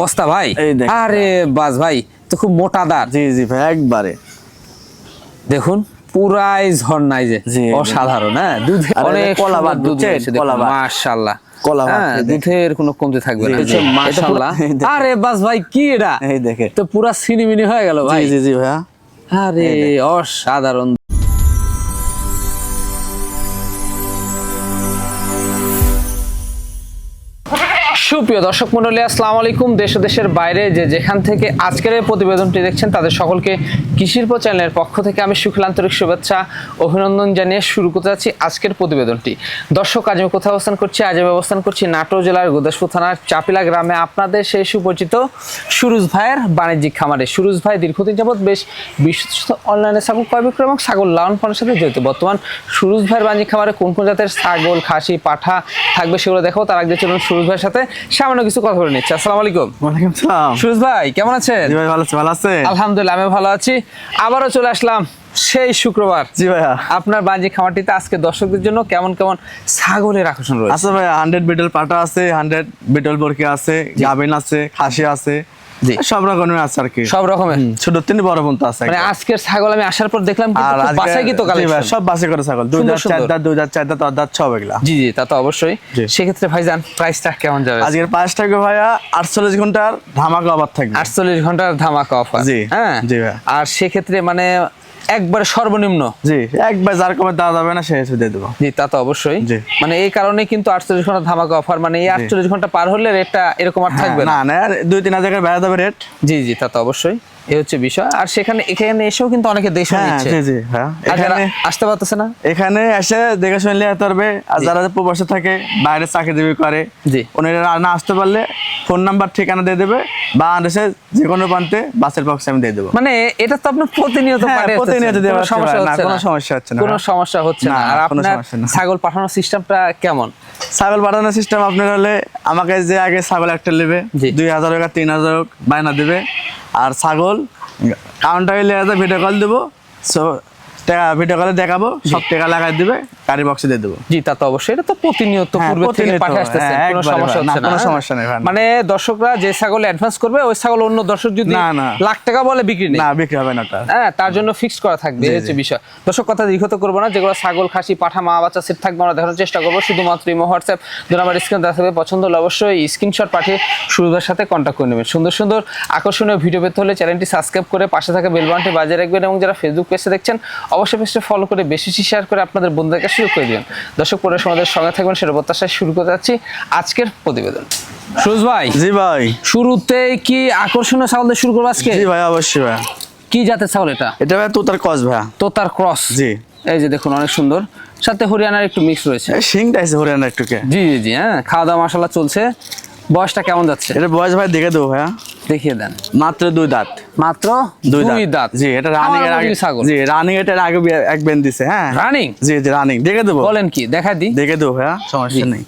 বস্তা ভাই? আরে বাস ভাই তো খুব মোটা দাঁত। জি জি ভাই একবারে। দেখুন পুরাই ঝর্ণাই যে। অসাধারণ হ্যাঁ? দুধ অনেক এটা কলা বাট দুধ। মাশাআল্লাহ। হ্যাঁ। দুধের কোনো কমতি থাকবে না। মাশাআল্লাহ। আরে বাস ভাই কি এটা? এই দেখে তো পুরা সিনিমিনি হয়ে গেল ভাই। জি জি জি ভাইয়া। আরে অসাধারণ। সুপ্রিয় দর্শক মন্ডলী আসসালামু আলাইকুম। দেশ দেশের বাইরে যে যেখান থেকে আজকের এই প্রতিবেদনটি দেখছেন, তাদের সকলকে কৃষির্প চ্যানেলের পক্ষ থেকে আমি সুখল আন্তরিক শুভেচ্ছা, অভিনন্দন জানিয়ে শুরু করতে যাচ্ছি আজকের প্রতিবেদনটি। দর্শক, আজ আমি কোথায় অবস্থান করছি? আজ আমি অবস্থান করছি নাটোর জেলার গোদাসপুর থানার চাপিলা গ্রামে। আপনাদের সেই সুপরিচিত সুরুজ ভাইয়ের বাণিজ্যিক খামারে। সুরুজ ভাই দীর্ঘদিন যাবৎ বেশ বিশ্বস্ত অনলাইনে ছাগল ক্রয় বিক্রয় এবং ছাগল লালন পালনের সাথে জড়িত। বর্তমান সুরুজ ভাইয়ের বাণিজ্যিক খামারে কোন কোন জাতের ছাগল, খাসি, পাঠা থাকবে সেগুলো দেখো তার আগে চলুন সুরুজ ভাইয়ের সাথে সামান্য কিছু কথা বলে নিচ্ছি। আসসালামু আলাইকুম। ওয়ালাইকুম আসসালাম সুরজ ভাই কেমন আছেন? ভাই ভালো আছি ভালো আছেন? আলহামদুলিল্লাহ আমি ভালো আছি। আবারও চলে আসলাম সেই শুক্রবার। জি ভাইয়া। আপনার বাণিজ্যিক খামারটিতে আজকে দর্শকদের জন্য কেমন কেমন ছাগলের আকর্ষণ রয়েছে? আছে ভাইয়া হান্ড্রেড বিটল পাটা আছে হান্ড্রেড বিটল বরকি আছে গাবিন আছে খাসি আছে সব রকমের আছে আর কি। সব রকমের? ছোট তিনি বড় পর্যন্ত আছে মানে আজকের ছাগল আমি আসার পর দেখলাম জি ভাই, কালেকশন সব বাসে করে ছাগল। দুই দাঁত চার। দাঁত দুই দাঁত চার দাঁত সব এগুলা। জি জি তা তো অবশ্যই। সেক্ষেত্রে ভাইজান প্রাইসটা কেমন যাবে? আজকের পাঁচ টাকা ভাইয়া? আটচল্লিশ ঘণ্টার ধামাকা অবাদ থাকবে। আটচল্লিশ ঘণ্টার ধামাকা অফার জি, হ্যাঁ? জি ভাই। আর সেক্ষেত্রে মানে একবারে সর্বনিম্ন। জি একবার যার কমে দেওয়া যাবে না সে দিয়ে দেবো। জি তা তো অবশ্যই। মানে এই কারণে কিন্তু আটচল্লিশ ঘণ্টা ধামাকা অফার মানে এই আটচল্লিশ ঘণ্টা পার হলে রেটটা এরকম আর থাকবে না। হ্যাঁ, না না আর দুই তিন হাজার বেড়া যাবে রেট জি জি তা তো অবশ্যই। এই হচ্ছে বিষয়। আর সেখানে এখানে এসেও কিন্তু অনেকে দেখে হ্যাঁ নিচ্ছে। জি জি হ্যাঁ। এখানে আসতে পারতেছে না? এখানে এসে দেখে শুনলে পারবে। আর যারা প্রবাসে থাকে বাইরে চাকরিজীবী করে জি। ওনারা না আসতে পারলে ফোন নাম্বার ঠিকানা দিয়ে দেবে বা এসে যে কোনো প্রান্তে বাসের বক্স আমি দিয়ে দেবো মানে এটা তো আপনার প্রতিনিয়ত হ্যাঁ, প্রতিনিয়ত সমস্যা না, হচ্ছে কোনো। সমস্যা হচ্ছে না। কোনো সমস্যা হচ্ছে না আর আপনার। ছাগল পাঠানোর সিস্টেমটা কেমন ছাগল পাঠানোর সিস্টেম আপনার হলে আমাকে যে আগে ছাগল একটা নেবে। দুই হাজার হোক আর তিন হাজার হোক বায়না দেবে আর ছাগল কাউন্টারে নিয়ে আসে ভিডিও কল দেবো সো ভিডিও কলে দেখাবো সব টাকা লাগাই দিবে গাড়ি বক্সে দিয়ে দেবো। জি তা তো অবশ্যই এটা তো প্রতিনিয়ত হ্যাঁ, পূর্বে থেকে পাঠিয়ে আসতেছে কোনো সমস্যা হচ্ছে না। কোনো? সমস্যা নেই মানে দর্শকরা যে ছাগল অ্যাডভান্স করবে ওই ছাগল অন্য দর্শক যদি না, না। লাখ টাকা বলে বিক্রি নেই। না বিক্রি হবে না ওটা হ্যাঁ তার জন্য ফিক্স করা থাকবে এই হচ্ছে বিষয়। দর্শক কথা দীর্ঘত করব না যেগুলো ছাগল খাসি পাঠা মা বাচ্চা সেট থাকবে আমরা দেখানোর চেষ্টা করব। শুধুমাত্র ইমো হোয়াটসঅ্যাপ নাম্বার স্ক্রিন দেখা থাকবে পছন্দ হলে অবশ্যই স্ক্রিনশট পাঠিয়ে সুবিধার সাথে কন্ট্যাক্ট করে নেবেন। সুন্দর সুন্দর আকর্ষণীয় ভিডিও পেতে হলে চ্যানেলটি সাবস্ক্রাইব করে পাশে থাকা বেল বাটনটি বাজিয়ে রাখবেন এবং যারা ফেসবুক পেজে দেখছেন অবশ্যই পেজটা ফলো করে বেশি বেশি শেয়ার করে আপনাদের বন্ধুদেরকে শুরু করে দিবেন দর্শক পরে আমাদের সঙ্গে থাকবেন সেটা প্রত্যাশায় শুরু করতে যাচ্ছি আজকের প্রতিবেদন। সুরজ ভাই জি ভাই। শুরুতে কি আকর্ষণীয় ছাগল দিয়ে শুরু করব আজকে? জি ভাই অবশ্যই ভাই। কি জাতের ছাগল এটা? এটা ভাই তোতার কস ভাই। তোতার ক্রস জি। এই যে দেখুন অনেক সুন্দর। সাথে হরিয়ানার একটু মিক্স রয়েছে। শিংটা আছে হরিয়ানা একটুকে। জি জি জি হ্যাঁ খাওয়া দাওয়া মশলা চলছে। বয়সটা কেমন যাচ্ছে? এটা বয়স ভাই দেখে দেবো ভাইয়া দেখিয়ে দেন। মাত্র দুই দাঁত। মাত্র দুই দুই দাঁত। জি এটা রানিং এর আগে ছাগল? জি রানিং এটার আগে এক বেন দিছে হ্যাঁ? রানিং জি জি রানিং দেখে দেবো। বলেন কি দেখা দি দেখে দেবো ভাইয়া সমস্যা নেই।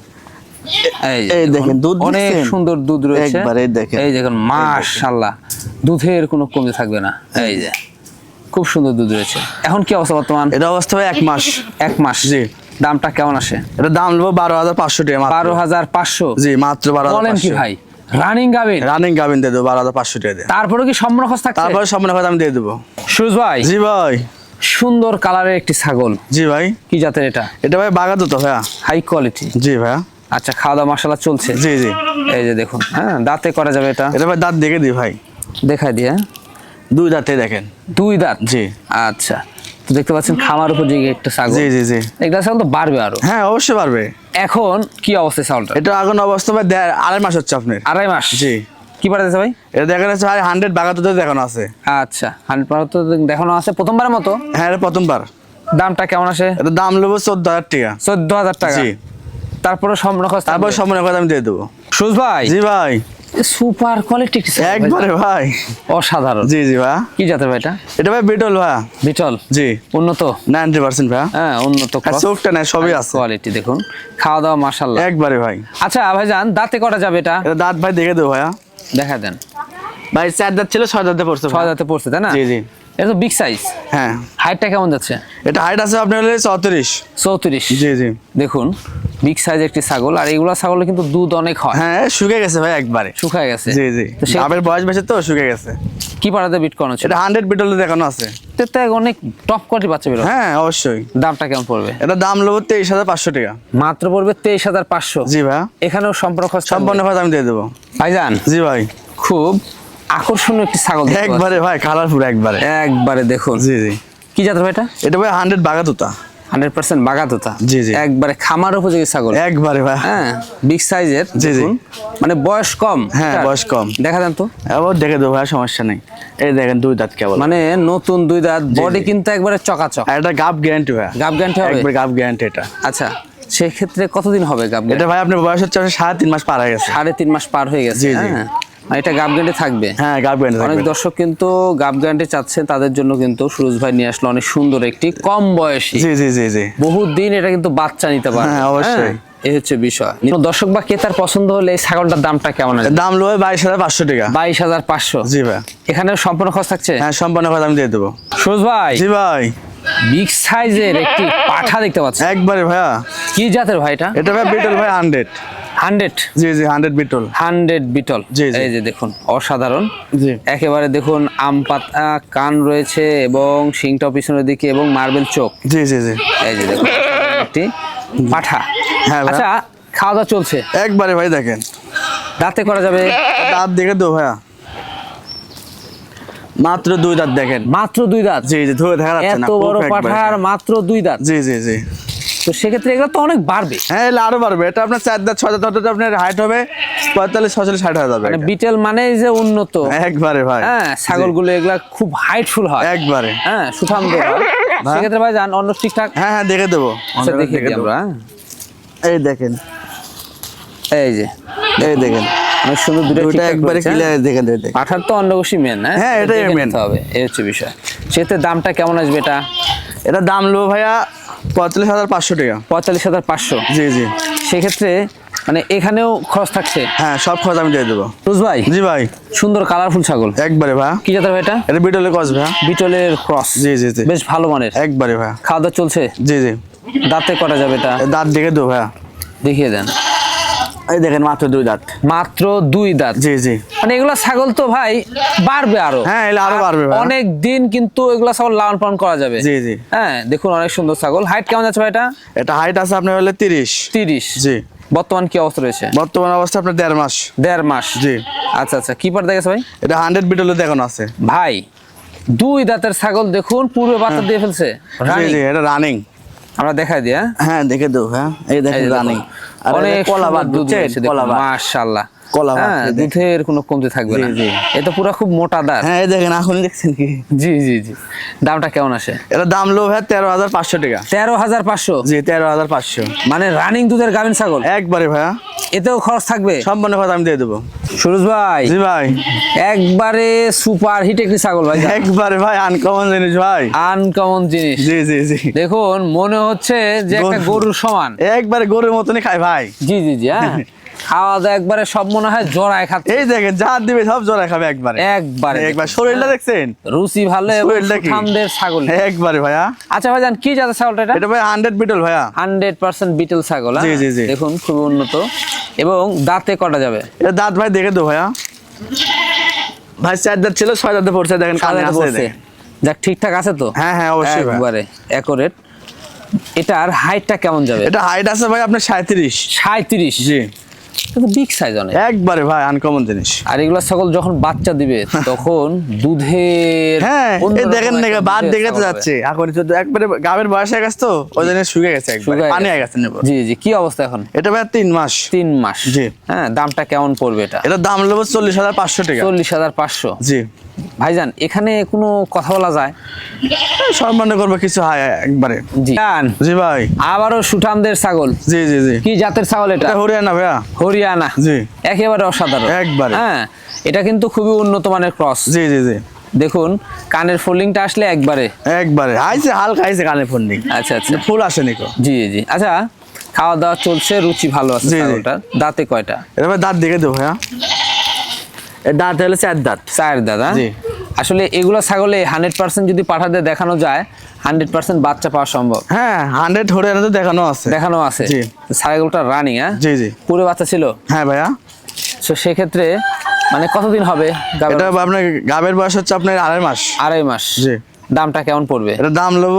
এই দেখেন, দুধ অনেক সুন্দর দুধ রয়েছে। একবার এই দেখেন। এই দেখুন। মাশাআল্লাহ। দুধের কোনো কমতি থাকবে না। এই যে খুব সুন্দর দুধ রয়েছে। এখন কি অবস্থা বর্তমান? এটা অবস্থা এক মাস। এক মাস। জি। দামটা কেমন আসে? এটা দাম নেব বারো হাজার পাঁচশো টাকা। বারো হাজার পাঁচশো? জি মাত্র বারো হাজার বলেন কি ভাই? রানিং গাবিন রানিং গাবিন দিয়ে দেবো বারো হাজার পাঁচশো টাকা দিয়ে। তারপরে কি খরচ থাকছে? তারপরে কথা আমি দিয়ে দেবো। সুরজ ভাই জি ভাই। সুন্দর কালারের একটি ছাগল। জি ভাই। কি জাতের এটা? এটা ভাই বাগা তো ভাইয়া। হাই কোয়ালিটি জি ভাইয়া। আচ্ছা খাওয়া দাওয়া মশলা চলছে? জি জি। এই যে দেখুন হ্যাঁ দাঁতে করা যাবে এটা। এটা ভাই দাঁত দেখে দিই ভাই। দেখাই দিয়ে হ্যাঁ? দুই দাঁতে দেখেন। দুই দাঁত? জি। আচ্ছা। তো দেখতে পাচ্ছেন খামার উপর যে একটা ছাগল। জি জি জি। একটা ছাগল তো বাড়বে আরও। হ্যাঁ অবশ্যই পারবে এখন কি অবস্থা ছাগলটা এটা এখন অবস্থা ভাই আড়াই মাস হচ্ছে আপনার। আড়াই মাস? জি। কি পাঠাতেছে ভাই? এটা দেখানো আছে ভাই হান্ড্রেড বাগা তো দেখানো আছে। আচ্ছা হান্ড্রেড পার তো দেখানো আছে। প্রথমবারের মতো? হ্যাঁ এটা প্রথমবার। দামটা কেমন আসে? এটা দাম নেব চোদ্দ হাজার টাকা। চোদ্দ হাজার টাকা। জি। তারপরে সম্পূর্ণ খরচ তারপর সামনে কথা আমি দিয়ে দেবো। সুজ ভাই? জি ভাই। সুপার কোয়ালিটি একবারে ভাই। অসাধারণ। জি জি ভাই। কি জাতের ভাই এটা? এটা ভাই বিটল ভাই। বিটল? জি। উন্নত? নাইনটি পার্সেন্ট ভাই। হ্যাঁ উন্নত চোখটা নেই সবই আছে। কোয়ালিটি দেখুন। খাওয়া দাওয়া মাশাল্লাহ একবারে ভাই। আচ্ছা ভাইজান দাঁতে করা যাবে এটা দাঁত ভাই দেখে দেবো ভাইয়া। দেখা দেন। ভাই চার দাঁত ছিল ছয় দাঁতে পড়ছে ভাই। ছয় দাঁতে পড়ছে তাই না? জি জি। এটা তো বিগ সাইজ হ্যাঁ। হাইটটা কেমন যাচ্ছে? এটা হাইট আছে আপনার হলে চৌত্রিশ। চৌত্রিশ। জি জি। দেখুন বিগ সাইজ একটি ছাগল আর এগুলা ছাগলে কিন্তু দুধ অনেক হয়। হ্যাঁ শুকে গেছে ভাই একবারে। শুকায় গেছে। জি জি। তো সে বয়স বেশি তো শুকে গেছে। কি পাড়াতে বিট করানো ছিল? এটা হান্ড্রেড বিটলে দেখানো আছে। তো তো অনেক টপ কোয়ালিটি বাচ্চা বেরো হ্যাঁ অবশ্যই। দামটা কেমন পড়বে? এটা দাম নেব তেইশ হাজার পাঁচশো টাকা। মাত্র পড়বে তেইশ হাজার পাঁচশো। জি ভাই। এখানেও সম্পূর্ণ খরচ থাকবে। আমি দিয়ে দেবো। ভাইজান। জি ভাই। খুব আকর্ষণীয় একটি ছাগল একবারে ভাই কালারফুল একবারে। একবারে দেখুন। জি জি। কি জাতের ভাই এটা? এটা ভাই হান্ড্রেড বাগা তোতা হান্ড্রেড পার্সেন্ট বাগাতোতা। জি, জি। একবারে খামার উপযোগী ছাগল। একবারে ভাই। হ্যাঁ বিগ সাইজের জি, জি। মানে বয়স কম। হ্যাঁ, বয়স কম। দেখা দেন তো। আবার দেখে দেবো ভাই সমস্যা নেই। এই দেখেন দুই দাঁত কেবল। মানে নতুন দুই দাঁত বডি কিন্তু একবারে চকাচক। এটা গাব গ্যারান্টি ভাই। গাব গ্যারান্টি হবে? একবার গাব গ্যারান্টি এটা। আচ্ছা সেক্ষেত্রে কতদিন হবে গাব এটা ভাই আপনার বয়স হচ্ছে সাড়ে তিন মাস পার হয়ে গেছে। সাড়ে তিন মাস পার হয়ে গেছে জি, জি। হ্যাঁ আর এটা গাব গ্যারান্টি থাকবে। হ্যাঁ গাব অনেক গ্যারান্টি দর্শক কিন্তু গাব গ্যারান্টি চাচ্ছেন তাদের জন্য কিন্তু সুরজ ভাই নিয়ে আসলো অনেক সুন্দর একটি কম বয়সী। জি জি জি জি। বহুত দিন এটা কিন্তু বাচ্চা নিতে পারে। হ্যাঁ, অবশ্যই। এই হচ্ছে বিষয়। দর্শক বা ক্রেতার পছন্দ হলে এই ছাগলটার দামটা কেমন আছে? দাম লোয় বাইশ হাজার পাঁচশো টাকা। বাইশ হাজার পাঁচশো। জি ভাই। এখানে সম্পূর্ণ খরচ থাকছে? হ্যাঁ সম্পূর্ণ কথা আমি দিয়ে দেবো। সুরজ ভাই। জি ভাই। বিগ সাইজের একটি পাঠা দেখতে পাচ্ছি। একবারে ভাইয়া। কি জাতের ভাই এটা? এটা ভাই বিটল ভাই হান্ড্রেড। হান্ড্রেড? জি জি হান্ড্রেড বিটল। হান্ড্রেড বিটল। জি। এই যে দেখুন অসাধারণ। জি। একেবারে দেখুন আম পাতা কান রয়েছে এবং শিংটা পিছনের দিকে এবং মার্বেল চোখ। জি জি জি। এই যে দেখুন একটি পাঠা। হ্যাঁ, আচ্ছা খাওয়া দাওয়া চলছে? একবারে ভাই দেখেন। দাঁতে করা যাবে? দাঁত দেখে দেবো ভাইয়া। মাত্র দুই দাঁত দেখেন। মাত্র দুই দাঁত? জি জি ধরে দেখা যাচ্ছে না এত বড়। পাঠার মাত্র দুই দাঁত। জি জি জি। তো সেক্ষেত্রে এগুলো তো অনেক বাড়বে। হ্যাঁ এলে আরও বাড়বে। এটা আপনার চার দাঁত ছয় দাঁত আপনার হাইট হবে পঁয়তাল্লিশ ছচল্লিশ ষাট হয়ে যাবে মানে বিটেল মানে যে উন্নত। একবারে ভাই। হ্যাঁ ছাগলগুলো এগুলা খুব হাইটফুল হয়। একবারে। হ্যাঁ সুঠাম হয়। সেক্ষেত্রে ভাই যান অন্য ঠিকঠাক হ্যাঁ হ্যাঁ দেখে দেবো। আচ্ছা দেখে দিই দেবো। আমরা হ্যাঁ। এই দেখেন। এই যে। এই দেখেন। অনেক সুন্দর দুটো একবারে ক্লিয়ার দেখেন দেখেন পাঠার তো খুশি মেন হ্যাঁ? হ্যাঁ, এটাই। নিতে হবে এই হচ্ছে বিষয়। সেক্ষেত্রে দামটা কেমন আসবে এটা? এটা দাম লো ভাইয়া পঁয়তাল্লিশ হাজার পাঁচশো টাকা। পঁয়তাল্লিশ হাজার পাঁচশো। জি জি। সেক্ষেত্রে মানে এখানেও খরচ থাকছে? হ্যাঁ সব খরচ আমি দিয়ে দেবো। রুজ ভাই? জি ভাই। সুন্দর কালারফুল ছাগল। একবারে ভাই। কি জাতের ভাই এটা? এটা বিটলে ক্রস ভাই। বিটলের ক্রস জি জি জি। বেশ ভালো মানের। একবারে ভাই। খাওয়া দাওয়া চলছে? জি জি। দাঁতে করা যাবে এটা? দাঁত দেখে দেবো ভাই দেখিয়ে দেন। এই দেখেন মাত্র দুই দাঁত। মাত্র দুই দাঁত। জি জি। মানে এগুলা ছাগল তো ভাই বাড়বে আরও। হ্যাঁ, এগুলা আরও বাড়বে অনেক দিন কিন্তু এগুলা ছাগল লালন পালন করা যাবে। জি জি। হ্যাঁ দেখুন অনেক সুন্দর ছাগল। হাইট কেমন ভাই এটা? এটা হাইট আছে আপনার হলে তিরিশ। তিরিশ। জি। বর্তমান কি অবস্থা রয়েছে? বর্তমান অবস্থা আপনার দেড় মাস। দেড় মাস। জি। আচ্ছা আচ্ছা কি পার দেখেছে ভাই? এটা হান্ড্রেড বিটলে দেখানো আছে। ভাই দুই দাঁতের ছাগল দেখুন পূর্বে বাচ্চা দিয়ে ফেলছে। জি জি এটা রানিং আমরা দেখাই দিই হ্যাঁ? হ্যাঁ দেখে দেবো হ্যাঁ? এই এই দেখেন রানিং আর অনেক কলা বাদ দুধ বুঝছেন? কলা মাশাআল্লাহ। কলা হ্যাঁ দুধের কোনো কমতি থাকবে না। এটা পুরো খুব মোটা দাঁত। হ্যাঁ দেখেন এখনই দেখছেন কি? জি জি জি। দামটা কেমন আসে? এটা দাম লো ভাই তেরো হাজার পাঁচশো টাকা। তেরো হাজার পাঁচশো? জি তেরো হাজার পাঁচশো। মানে রানিং দুধের গাভিন ছাগল? একবারে ভাইয়া। এতেও খরচ থাকবে? সম্পূর্ণ কথা আমি দিয়ে দেবো। সুরজ ভাই। জি ভাই। একবারে সুপার হিট একটি ছাগল ভাই। একবারে ভাই আনকমন জিনিস ভাই। আনকমন জিনিস। জি জি জি। দেখুন মনে হচ্ছে যে একটা গরুর সমান। একবারে গরুর মতনই খায় ভাই। জি জি জি হ্যাঁ। খাওয়া দাওয়া একবারে সব মনে হয় জড়ায় খাচ্ছে। এই দেখেন যা দিবে সব জোড়া খাবে একবারে। একবারে একবার শরীরটা দেখছেন? রুচি ভালো শরীরটা কি? সুঠামদের ছাগল। একবারে ভাইয়া। আচ্ছা ভাই জান কি জাতের ছাগলটা এটা? এটা ভাই হান্ড্রেড বিটল ভাইয়া। বিটেল ছাগল হ্যাঁ? জি, জি, জি। দেখুন খুবই উন্নত। এবং দাঁতে কটা যাবে? এটা দাঁত ভাই দেখে দো ভাইয়া। ভাই চার দাঁত ছিল ছয় দাঁতে পড়ছে দেখেন কানে আছে যাক ঠিকঠাক আছে তো? হ্যাঁ হ্যাঁ অবশ্যই। একবারে অ্যাকোরেট এটার হাইটটা কেমন যাবে? এটা হাইট আছে ভাই আপনার সাঁত্রিশ সাঁত্রিশ জি। কিন্তু বিগ সাইজ অনেক। একবারে ভাই আনকমন জিনিস। আর এগুলো ছাগল যখন বাচ্চা দিবে তখন দুধের হ্যাঁ এই দেখেন না বাদ দুধের দেখে তো ছাগল যাচ্ছে। এখন তো একবারে গাবের বয়স হয়ে গেছে তো ওই জন্য শুকে গেছে একবারে। পানি হয়ে গেছে জি জি কি অবস্থা এখন? এটা ভাই তিন মাস। তিন মাস। জি। হ্যাঁ দামটা কেমন পড়বে এটা? এটা দাম নেব চল্লিশ হাজার পাঁচশো টাকা। চল্লিশ হাজার পাঁচশো। জি। ভাইজান এখানে কোনো কথা বলা যায়? সম্মান করব কিছু হয় একবারে। জি। জান, জি ভাই। আবারও সুঠামদের ছাগল। জি জি জি। কি জাতের ছাগল এটা? হরিয়ানা ভাইয়া। হরিয়ানা। জি। একেবারে অসাধারণ। একবারে। হ্যাঁ এটা কিন্তু খুবই উন্নত মানের ক্রস। জি জি জি। দেখুন কানের ফোল্ডিংটা আসলে একবারে। একবারে। আইছে হালকা আইছে কানের নেই আচ্ছা আচ্ছা। ফুল আসেনি কো? জি জি আচ্ছা খাওয়া দাওয়া চলছে রুচি ভালো আছে। ছাগলটার। দাঁতে কয়টা? ভাই দাঁত দেখে দেবো ভাইয়া। এর দাঁত হলো চার দাঁত। চার দাদা জি। আসলে এগুলো ছাগলে হান্ড্রেড পার্সেন্ট যদি পাঠাতে দেখানো যায় হান্ড্রেড পার্সেন্ট বাচ্চা পাওয়া সম্ভব। হ্যাঁ হান্ড্রেড হরিয়ানা তো দেখানো আছে। দেখানো আছে। জি। ছাগলটা রানিং হ্যাঁ? জি জি। পুরো বাচ্চা ছিল? হ্যাঁ ভাইয়া। তো সেক্ষেত্রে মানে কতদিন হবে এটা আপনার গাবের বয়স হচ্ছে আপনার আড়াই মাস। আড়াই মাস। জি। দামটা কেমন পড়বে? এটা দাম নেব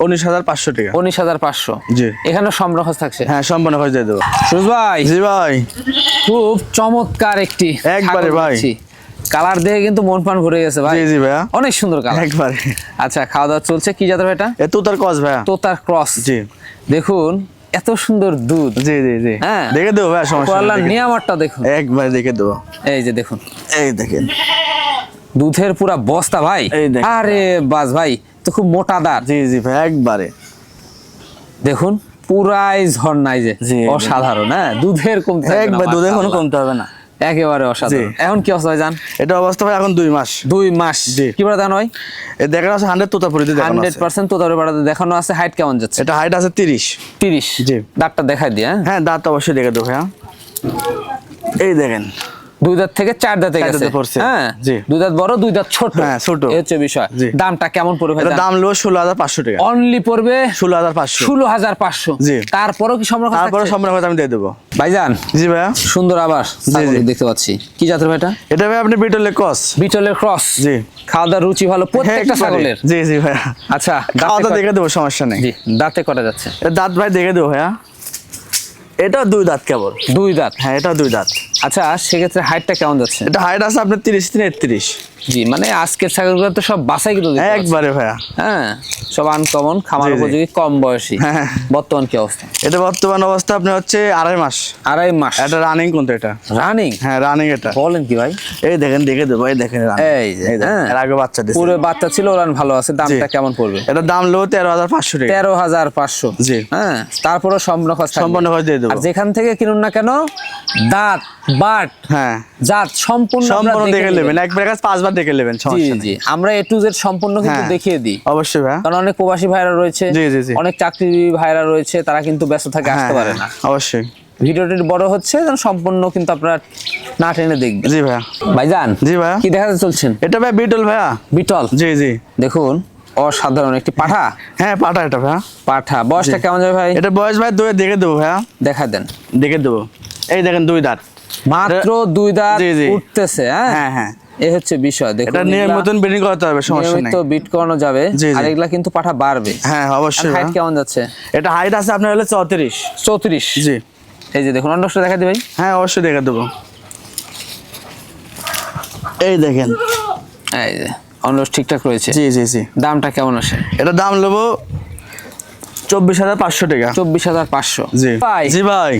উনিশ হাজার পাঁচশো টাকা। উনিশ হাজার পাঁচশো। জি। এখানে সম্রখস থাকছে? হ্যাঁ সম্পূর্ণ করে দিয়ে দেবো। সুজ ভাই। জি ভাই। খুব চমৎকার একটি একবারে ভাই। কালার দেখে কিন্তু মন প্রাণ ভরে গেছে ভাই। জি জি ভাইয়া। অনেক সুন্দর কালার। একবারে। আচ্ছা খাওয়া দাওয়া চলছে কি জাতের ভাই এটা? এ তুতার কস ভাইয়া। তোতার ক্রস। জি। দেখুন এত সুন্দর দুধ। জি জি জি। হ্যাঁ। দেখে দেবো ভাইয়া সমস্যা দেখে- নিয়ামতটা দেখুন। একবারে দেখে দেবো। এই যে দেখুন। এই দেখেন। দুধের পুরা বস্তা ভাই। আরে বাস ভাই তো খুব মোটা দাঁত। জি জি ভাই একবারে। দেখুন পুরাই ঝর্ণাই যে। অসাধারণ হ্যাঁ? দুধের কমতে একবার দুধে কোনো কমতে হবে না। একেবারে অসাধারণ। এখন কি অবস্থা জান এটা অবস্থা ভাই এখন দুই মাস। দুই মাস। কি বলে হয়? এ দেখানো আছে হান্ড্রেড তোতা পরিতে দেখানো হান্ড্রেড আছে পার্সেন্ট তোতার বেড়াতে দেখানো আছে হাইট কেমন যাচ্ছে? এটা হাইট আছে তিরিশ। তিরিশ। জি। দাঁতটা দেখাই দিয়ে হ্যাঁ? হ্যাঁ দাঁত অবশ্যই দেখে দেবো ভাইয়া এই দেখেন। দুই দাঁত থেকে চার দাঁতে গেছে। হ্যাঁ? জি। দুই দাঁত বড় দুই দাঁত ছোট। হ্যাঁ, ছোট। এই হচ্ছে বিষয়। দামটা কেমন পড়বে দাম লো ষোলো হাজার পাঁচশো টাকা। অনলি পড়বে ষোলো হাজার পাঁচশো। ষোলো হাজার পাঁচশো। জি। তারপরও কি সম্পর্ক তারপরে কথা আমি দিয়ে দেবো। ভাইজান জি ভাইয়া। সুন্দর আবার। দেখতে পাচ্ছি। কি জাতের ভাইটা এটা? ভাই আপনি বিটলে কস বিটলের ক্রস। জি। খাওয়া দাওয়ার রুচি ভালো প্রত্যেকটা ছাগলের। জি জি ভাইয়া। আচ্ছা খাওয়া দাওয়া দেখে দেবো সমস্যা নেই। জি দাঁতে কটা যাচ্ছে? দাঁত ভাই দেখে দেবো ভাইয়া। এটা দুই দাঁত কেবল। দুই দাঁত? হ্যাঁ এটা দুই দাঁত। আচ্ছা সেক্ষেত্রে হাইটটা কেমন যাচ্ছে? এটা হাইট আছে আপনার তিরিশ তিন একত্রিশ। জি মানে আজকের ছাগলগুলো তো সব বাসাই কিন্তু একবারে ভাইয়া। হ্যাঁ সব আনকমন খামার। উপযোগী কম বয়সী। হ্যাঁ। বর্তমান কি অবস্থা? এটা বর্তমান অবস্থা আপনি হচ্ছে আড়াই মাস। আড়াই মাস? এটা রানিং কোনটা এটা। রানিং হ্যাঁ রানিং এটা। বলেন কি ভাই? এই দেখেন দেখে দেবো এই দেখেন এই যে, হ্যাঁ। এর আগে বাচ্চা পুরো বাচ্চা ছিল ওরান ভালো আছে দামটা কেমন পড়বে? এটা দাম লো তেরো হাজার পাঁচশো টাকা। তেরো হাজার পাঁচশো। জি। হ্যাঁ তারপরে সম্পূর্ণ খরচ। সম্পূর্ণ খরচ দিয়ে দেবো। আর যেখান থেকে কিনুন না কেন দাঁত। বাট হ্যাঁ। জাত সম্পূর্ণ সম্পূর্ণ দেখে নেবেন। একবার কাছে পাঁচবার দেখে নেবেন সমস্যা জি। আমরা এ টু জেড সম্পূর্ণ কিন্তু হ্যাঁ। দেখিয়ে দিই। অবশ্যই ভাইয়া কারণ অনেক প্রবাসী ভাইরা রয়েছে জি, জি, জি। অনেক চাকরি ভাইরা রয়েছে তারা কিন্তু ব্যস্ত থাকে হ্যাঁ আসতে পারে না। হ্যাঁ, অবশ্যই। ভিডিওটি বড় হচ্ছে যেন সম্পূর্ণ কিন্তু আপনারা না টেনে দেখবেন। জি ভাইয়া। ভাইজান জি ভাইয়া। কি দেখাতে চলছেন? এটা ভাই বিটল ভাইয়া। বিটল? জি জি। দেখুন অসাধারণ একটি পাঠা। হ্যাঁ পাঠা এটা ভাইয়া। পাঠা। বয়সটা কেমন যাবে ভাই? এটা বয়স ভাই দুই দেখে দেবো ভাইয়া। দেখা দেন। দেখে দেবো। এই দেখেন দুই দাঁত। মাত্র দুই দাঁত। উঠতেছে হ্যাঁ? হ্যাঁ হ্যাঁ। এই হচ্ছে বিষয় দেখুন এটা নিয়ম মতন করতে হবে সমস্যা নেই। নিয়মিত বিট করানো যাবে। আর এগুলা কিন্তু পাঠা বাড়বে। হ্যাঁ অবশ্যই হাইট কেমন যাচ্ছে? এটা হাইট আছে আপনার হলে চৌত্রিশ। চৌত্রিশ? জি। এই যে দেখুন অন্যটা দেখা দি ভাই। হ্যাঁ অবশ্যই দেখে দেবো। এই দেখেন। এই যে অন্য ঠিকঠাক রয়েছে। জি জি জি। দামটা কেমন আসে? এটা দাম নেব চব্বিশ হাজার পাঁচশো টাকা। চব্বিশ হাজার পাঁচশো। জি। ভাই। জি ভাই।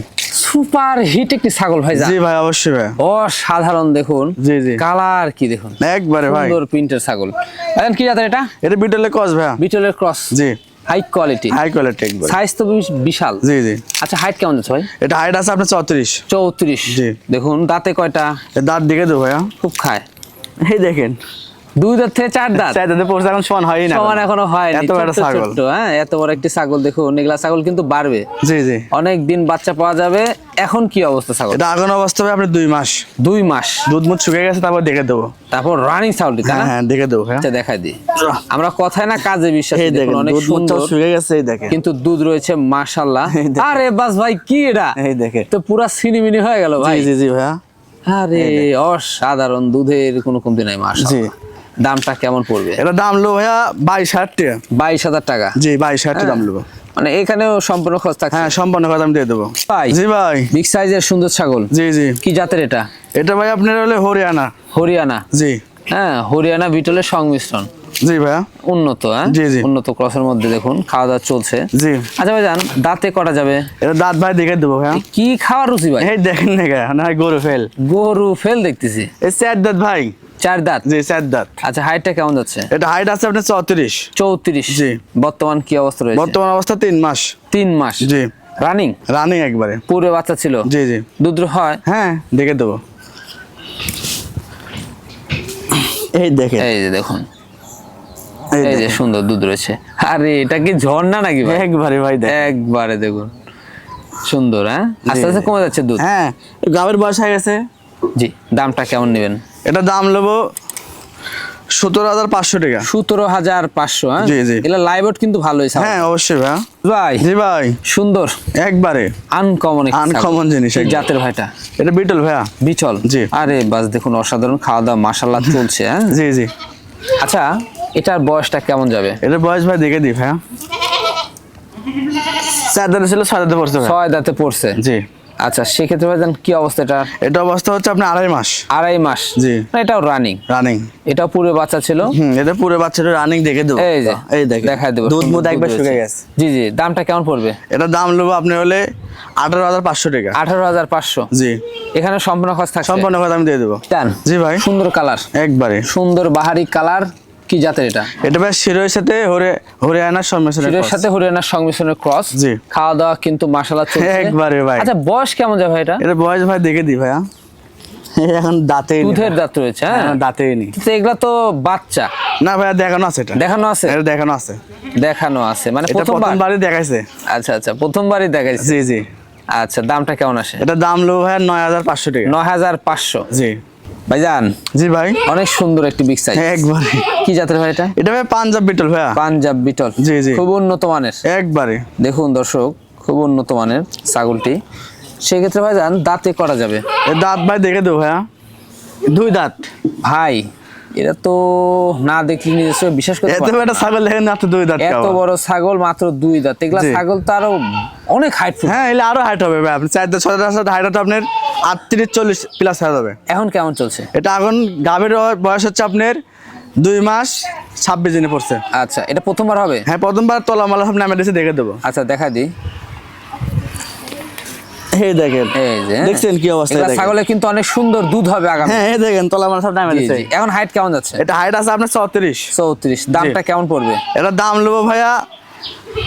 সুপার হিট একটি ছাগল ভাই জি ভাই অবশ্যই ভাই। অসাধারণ দেখুন। জি, জি। কালার কি দেখুন? একবারে ভাই। সুন্দর প্রিন্টের ছাগল। ভাইজান কি জাতের এটা? এটা বিটলে কস ভাইয়া। বিটলের ক্রস জি। হাই কোয়ালিটি হাই কোয়ালিটি একবার। সাইজ তো বেশ বিশাল। জি জি। আচ্ছা হাইট কেমন যাচ্ছে ভাই? এটা হাইট আছে আপনার চৌত্রিশ। চৌত্রিশ। জি। দেখুন দাঁতে কয়টা? দাঁত দেখে দেবো ভাইয়া। খুব খায়। এই দেখেন। দুই দাঁত থেকে চার দাঁত? চাই দাঁতে এখন সমান না সমান এখনও। এত বড় ছাগল। হ্যাঁ এত বড় একটি ছাগল দেখুন এগুলা ছাগল কিন্তু বাড়বে। জি জি। অনেক দিন বাচ্চা পাওয়া যাবে এখন কি অবস্থা ছাগল? এটা আগুন অবস্থা হবে আপনার দুই মাস। দুই মাস। দুধ মুধ শুকিয়ে গেছে তারপর দেখে দেবো। তারপর রানিং ছাগলটি তাই হ্যাঁ হ্যাঁ দেখে দেবো আচ্ছা দেখাই দিই। আমরা কথায় না কাজে বিশ্বাস এই দেখুন অনেক সুন্দর। শুকিয়ে গেছে এই দেখেন। কিন্তু দুধ রয়েছে দেখেন। আরে বাস ভাই কি এটা? এই দেখে তো পুরা সিনিমিনি হয়ে গেল ভাই। জি জি ভাইয়া। আরে অসাধারণ দুধের কোনো কমতি নাই মাস জি দামটা কেমন পড়বে? এটা দাম লো ভাইয়া বাইশ হাজার টাকা। বাইশ হাজার টাকা। জি বাইশ হাজার টাকা দাম নেব মানে এখানেও সম্পূর্ণ খরচ থাকছে? হ্যাঁ সম্পূর্ণ কথা আমি দিয়ে দেবো। ভাই জি ভাই। বিগ সাইজের সুন্দর ছাগল। জি জি। কি জাতের এটা? এটা ভাই আপনার হলে হরিয়ানা। হরিয়ানা? জি। হ্যাঁ হরিয়ানা বিটলের সংমিশ্রণ। জি ভাইয়া। উন্নত হ্যাঁ? জি, জি। উন্নত ক্রসের মধ্যে দেখুন খাওয়া দাওয়া চলছে। জি। আচ্ছা ভাই জান দাঁতে কটা যাবে? এটা দাঁত ভাই দেখে দেবো ভাইয়া। কি খাওয়ার রুচি ভাই? এই দেখেন না গরু ফেল। গরু ফেল দেখতেছি। এই চার দাঁত ভাই। চার দাঁত? জি চার দাঁত। আচ্ছা হাইটটা কেমন যাচ্ছে? এটা হাইট আছে আপনার চৌত্রিশ। চৌত্রিশ। জি। বর্তমান কি অবস্থা রয়েছে? বর্তমান অবস্থা তিন মাস। তিন মাস। জি। রানিং রানিং একবারে। পুরো বাচ্চা ছিল? জি জি। দুধ হয়? হ্যাঁ দেখে দেবো। এই দেখে এই যে দেখুন। এই যে সুন্দর দুধ রয়েছে। আরে এটা কি ঝর্ণা নাকি ভাই? একবারে ভাই একবারে দেখুন। সুন্দর হ্যাঁ? আস্তে আস্তে কমে যাচ্ছে দুধ? হ্যাঁ গাবের বয়স হয়ে গেছে। জি দামটা কেমন নেবেন? এটা দাম নেব সতেরো হাজার পাঁচশো টাকা। সতেরো হাজার পাঁচশো হ্যাঁ? জি, জি। এগুলা লাইভট কিন্তু ভালোই। হ্যাঁ অবশ্যই ভাইয়া ভাই জি ভাই। সুন্দর। একবারে। আনকমন আনকমন জিনিস। জাতের ভাইটা। এটা বিটল ভাইয়া। বিচল জি। আরে বাস দেখুন অসাধারণ খাওয়া দাওয়া মাসাল্লাহ চলছে হ্যাঁ? জি জি। আচ্ছা এটার বয়সটা কেমন যাবে? এটা বয়স ভাই দেখে দিই ভাইয়া। চার দাঁতে ছিল ছয় দাঁতে পড়ছে। ছয় দাঁতে পড়ছে। জি। আচ্ছা সেক্ষেত্রে ভাইজান কি অবস্থা এটা এটা অবস্থা হচ্ছে আপনার আড়াই মাস। আড়াই মাস? জি। এটাও রানিং রানিং এটাও পুরো বাচ্চা ছিল? হুম এটা পুরো বাচ্চাটা রানিং দেখে দেবো। এই যে এই দেখে দেখাই দেবো। দুধ মুধ একবার হয়েছে। গেছে। জি জি দামটা কেমন পড়বে? এটা দাম নেব আপনি হলে আঠারো হাজার পাঁচশো টাকা। আঠারো হাজার পাঁচশো? জি। এখানে সম্পূর্ণ খরচ থাকছে? সম্পূর্ণ কথা আমি দিয়ে দেবো। জি ভাই। সুন্দর কালার। একবারে। সুন্দর বাহারি কালার কি জাতের এটা? এটা ভাই শিরোর সাথে হরে হরিয়ানার সম্মিশ্রণ এর সাথে হরিয়ানার সংমিশ্রণের ক্রস জি। খাওয়া দাওয়া কিন্তু মাসালা চলছে। একবারে ভাই। আচ্ছা বয়স কেমন যাবে এটা? এটা বয়স ভাই দেখে দি ভাইয়া। এখন নেই। দুধের দাঁত রয়েছে হ্যাঁ? এখন দাঁতেই নেই। কিন্তু এগুলা তো বাচ্চা। না ভাইয়া দেখানো আছে এটা। দেখানো আছে? এটা দেখানো আছে। দেখানো আছে। মানে প্রথমবার? প্রথমবারই দেখাইছে। আচ্ছা আচ্ছা প্রথমবারই দেখাইছে? জি জি। আচ্ছা দামটা কেমন আসে? এটা দাম লো ভাইয়া নয় হাজার পাঁচশো টাকা। নয় হাজার পাঁচশো। জি। ভাইজান জি ভাই। অনেক সুন্দর একটি বিগ সাইজ একবারে। কি জাতের ভাই এটা? এটা ভাই পাঞ্জাব বিটল ভাইয়া। পাঞ্জাব বিটল। জি, জি। খুব উন্নত মানের। একবারে। দেখুন দর্শক খুব উন্নত মানের ছাগলটি। সেক্ষেত্রে ভাইজান দাঁতে করা যাবে। দাঁত ভাই দেখে দেবো ভাইয়া। দুই দাঁত। ভাই এটা তো না দেখলে নিজস্ব বিশ্বাস করতে এত বড় ছাগল দেখেন তো দুই দাঁত এত বড় ছাগল মাত্র দুই দাঁত। এগুলা ছাগল তো আরও অনেক হাইট হ্যাঁ এলে আরও হাইট হবে ভাই। আপনি চার দাঁত ছয় দাঁত হাইট হচ্ছে আপনার আটত্রিশ চল্লিশ প্লাস হাইট হবে। এখন কেমন চলছে? এটা এখন গাভীর বয়স হচ্ছে আপনার দুই মাস ছাব্বিশ দিনে পড়ছে। আচ্ছা এটা প্রথমবার হবে? হ্যাঁ প্রথমবার তলা মালা সব নামে দিয়েছে দেখে দেবো। আচ্ছা দেখা দিই। এই দেখেন। এই দেখছেন কি অবস্থা ছাগলের কিন্তু অনেক সুন্দর দুধ হবে আগামী। হ্যাঁ এই দেখেন তলা নামে জি, দিয়েছে। এখন হাইট কেমন যাচ্ছে? এটা হাইট আছে আপনার চৌত্রিশ চৌত্রিশ দামটা কেমন পড়বে? এটা দাম নেব ভাইয়া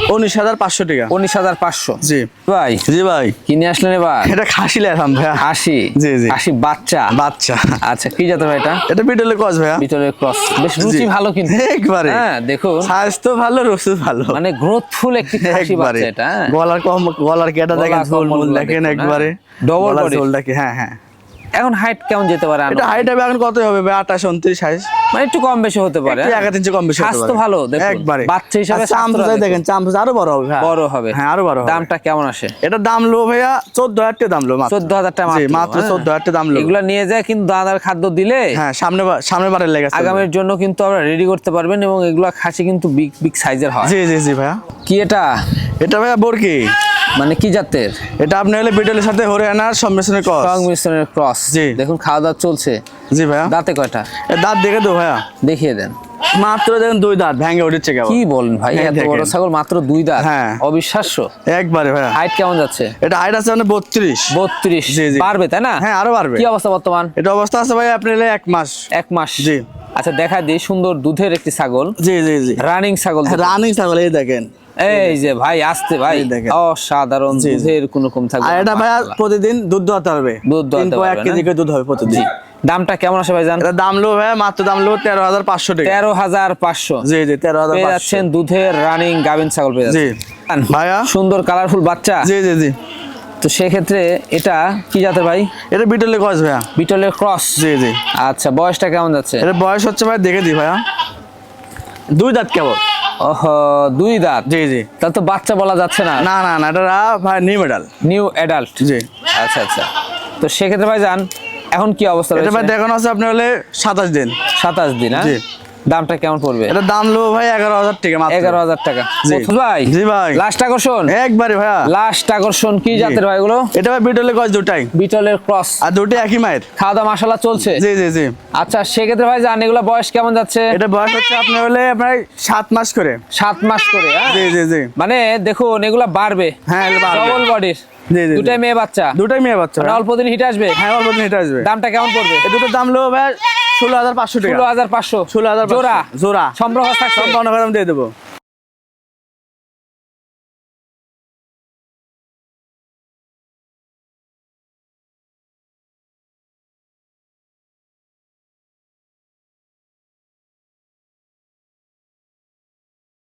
উনিশ হাজার পাঁচশো টাকা। উনিশ হাজার পাঁচশো? জি। ভাই জি ভাই। কিনে আসলেন এবার? এটা খাসি লেখাম ভাইয়া। আশি জি, জি। আশি বাচ্চা? বাচ্চা। আচ্ছা কি ভাই এটা? এটা বিটলের কস ভাইয়া। ক্রস বেশ রুচি ভালো কিন্তু। একবারে। হ্যাঁ দেখুন। স্বাস্থ্য ভালো ভালো। মানে গ্রোথফুল একটি খাসি একবারে। বাচ্চা এটা হ্যাঁ। গলার কম গলার কেটা দেখেন ঝোল একবারে। হ্যাঁ। ঝোল দেখে হ্যাঁ হ্যাঁ। এখন হাইট কেমন যেতে পারে এটা হাইট হবে এখন কত হবে? আঠাশ উনত্রিশ সাইজ। মানে একটু কম বেশি হতে পারে। এক ইঞ্চি কম বেশি হতে স্বাস্থ্য। ভালো দেখুন। একবারে। বাচ্চা হিসাবে চামচ দেখেন। চামচ আরও বড় হবে। বড় হবে। হ্যাঁ আরও বড় হবে। দামটা কেমন আসে? এটা দাম লো ভাইয়া চোদ্দ হাজার টাকা দাম লো মাত্র। চোদ্দ হাজার টাকা জি, মাত্র, হ্যাঁ। চোদ্দ হাজার টাকা দাম লো। এগুলো নিয়ে যায় কিন্তু দানাদার খাদ্য দিলে হ্যাঁ সামনে সামনে বারের লেগে আছে। আগামীর জন্য কিন্তু আমরা রেডি করতে পারবেন এবং এগুলো খাসি কিন্তু বিগ বিগ সাইজের হয়। জি জি জি ভাইয়া। কি এটা? এটা ভাইয়া বরকি। মানে কি জাতের? এটা আপনি হলে বিটলের সাথে হরিয়ানার সম্মিশ্রণের ক্রস সংমিশ্রণের ক্রস জি। দেখুন খাওয়া দাওয়া চলছে। জি ভাইয়া। দাঁতে কয়টা? দাঁত দেখে দো ভাইয়া। দেখিয়ে দেন। মাত্র দেখেন দুই দাঁত ভেঙে উঠেছে কেবল। কি বলেন ভাই এত বড় ছাগল মাত্র দুই দাঁত। হ্যাঁ। অবিশ্বাস্য। একবারে ভাইয়া। হাইট কেমন যাচ্ছে? এটা হাইট আছে মানে বত্রিশ। বত্রিশ। জি, জি। পারবে তাই না? হ্যাঁ আরও বাড়বে। কি অবস্থা বর্তমান? এটা অবস্থা আছে ভাই আপনি এক মাস। এক মাস। জি। আচ্ছা দেখা দিই সুন্দর দুধের একটি ছাগল। জি জি জি। রানিং ছাগল রানিং ছাগল এই দেখেন। এই যে ভাই আসতে ভাই অসাধারণ। দুধের কোনো কম থাকবে আর এটা ভাইয়া প্রতিদিন দুধ দোয়াতে পারবে দুধ দোয়াতে এক পারবে কেজি করে দুধ হবে প্রতিদিন। দামটা কেমন আসে ভাই জান এটা দাম লো ভাইয়া মাত্র দাম লো তেরো হাজার পাঁচশো টাকা। তেরো হাজার পাঁচশো। জি জি তেরো হাজার পেয়ে যাচ্ছেন দুধের রানিং গাভিন ছাগল পেয়ে জি। ভাইয়া? সুন্দর কালারফুল বাচ্চা। জি জি জি। তো সেক্ষেত্রে এটা কি জাতের ভাই? এটা বিটলের ক্রস ভাইয়া। বিটলের ক্রস? জি জি। আচ্ছা বয়সটা কেমন যাচ্ছে? এটা বয়স হচ্ছে ভাই দেখে দি ভাইয়া। দুই দাঁত কেবল। দুই দাঁত? জি জি। তাহলে তো বাচ্চা বলা যাচ্ছে না। না না না এটা ভাই নিউ মেডাল নিউ অ্যাডাল্ট জি। আচ্ছা আচ্ছা। তো সেক্ষেত্রে ভাই যান এখন কি অবস্থা এটা ভাই দেখানো আছে আপনি হলে সাতাশ দিন। সাতাশ দিন হ্যাঁ? জি। দামটা কেমন পড়বে? এটা দাম লো ভাই এগারো হাজার টাকা মাত্র। এগারো হাজার টাকা। ভাই? জি ভাই। লাস্ট আকর্ষণ? একবারে ভাইয়া। লাস্ট আকর্ষণ কি জাতের ভাই এগুলো? এটা ভাই বিটলের কস দুটাই। বিটলের ক্রস আর দুটি একই মায়ের। খাওয়া দাওয়া মশলা চলছে? জি জি জি। আচ্ছা সেক্ষেত্রে ভাই জান এগুলো বয়স কেমন যাচ্ছে? এটা বয়স হচ্ছে আপনি হলে আপনার সাত মাস করে। সাত মাস করে হ্যাঁ? জি জি জি। মানে দেখুন এগুলা বাড়বে। হ্যাঁ। ডবল বডির দুটাই মেয়ে বাচ্চা। দুটাই মেয়ে বাচ্চা। মানে ভাই। অল্প দিন হিট আসবে? হ্যাঁ অল্প দিন এটা আসবে। দামটা কেমন পড়বে? দুটোর দাম লো ভাই ষোলো হাজার পাঁচশো ষোলো হাজার পাঁচশো। ষোলো হাজার জোড়া। জোড়া। করে আমি দিয়ে দেবো।